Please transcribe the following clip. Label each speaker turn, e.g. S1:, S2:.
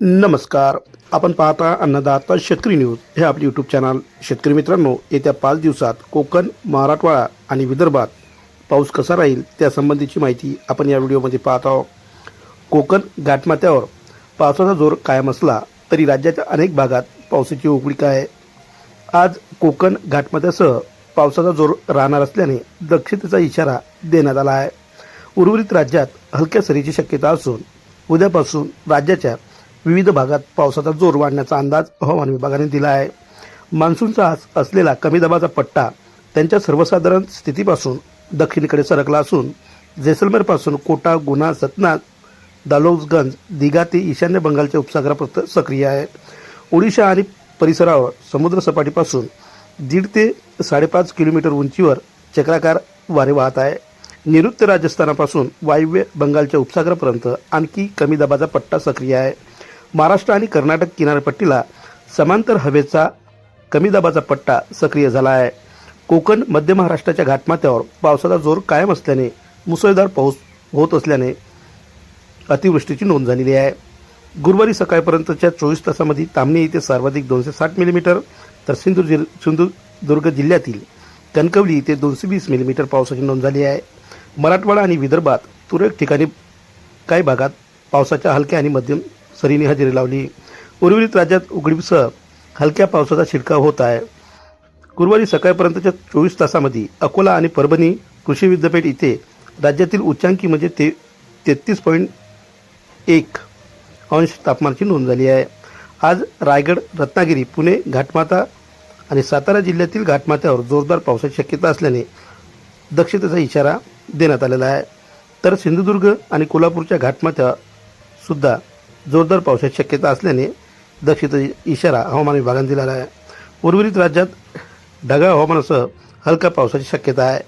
S1: नमस्कार. आपण पाहता अन्नदाता शेतकरी न्यूज. हे आपले यूट्यूब चॅनल शेतकरी मित्रांनो येत्या पाच दिवसात कोकण मराठवाडा आणि विदर्भात पाऊस कसा राहील त्यासंबंधीची माहिती आपण या व्हिडिओमध्ये पाहत आहोत. कोकण घाटमाथ्यावर पावसाचा जोर कायम असला तरी राज्याच्या अनेक भागात पावसाची उघडीक आहे. आज कोकण घाटमाथ्यासह पावसाचा जोर राहणार असल्याने दक्षतेचा इशारा देण्यात आला आहे. उर्वरित राज्यात हलक्या सरीची शक्यता असून उद्यापासून राज्याच्या विविध भागात पावसाचा जोर वाढण्याचा अंदाज हवामान विभागाने दिला आहे. मान्सूनचा आज असलेला कमी दाबाचा पट्टा त्यांच्या सर्वसाधारण स्थितीपासून दक्षिणेकडे सरकला असून जैसलमेरपासून कोटा गुना सतना दालोजगंज दिघा ते ईशान्य बंगालच्या उपसागरापर्यंत सक्रिय आहे. ओडिशा आणि परिसरावर समुद्रसपाटीपासून दीड ते साडेपाच किलोमीटर उंचीवर चक्राकार वारे वाहत आहे. नैऋत्य राजस्थानापासून वायव्य बंगालच्या उपसागरापर्यंत आणखी कमी दाबाचा पट्टा सक्रिय आहे. महाराष्ट्र आणि कर्नाटक किनारपट्टीला समांतर हवेचा कमी दाबाचा पट्टा सक्रिय झाला आहे कोकण मध्य महाराष्ट्राच्या घाटमाथ्यावर पावसाचा जोर कायम असल्याने मुसळधार पाऊस होत असल्याने अतिवृष्टीची नोंद झालेली आहे. गुरुवारी सकाळपर्यंतच्या चोवीस तासामध्ये तामणी येथे सर्वाधिक दोनशे साठ मिलीमीटर तर सिंधू जिल सिंधुदुर्ग जिल्ह्यातील कणकवली येथे दोनशे वीस मिलीमीटर पावसाची नोंद झाली आहे. मराठवाडा आणि विदर्भात तुरळक ठिकाणी काही भागात पावसाच्या हलक्या आणि मध्यम सरीने हजेरी लावली. उर्वरित राज्यात उघडीसह हलक्या पावसाचा शिडकाव होत आहे. गुरुवारी सकाळपर्यंतच्या चोवीस तासामध्ये अकोला आणि परभणी कृषी विद्यापीठ इथे राज्यातील उच्चांकी म्हणजे ते तेहतीस पॉईंट एक अंश तापमानाची नोंद झाली आहे. आज रायगड रत्नागिरी पुणे घाटमाता आणि सातारा जिल्ह्यातील घाटमाथ्यावर जोरदार पावसाची शक्यता असल्याने दक्षतेचा इशारा देण्यात आलेला आहे. तर सिंधुदुर्ग आणि कोल्हापूरच्या घाटमाथ्यासुद्धा जोरदार पावसाची शक्यता असल्याने दक्षतेचा इशारा हवामान विभागाने दिलेला आहे. उर्वरित राज्यात ढगाळ हवामानासह हलका पावसाची शक्यता आहे.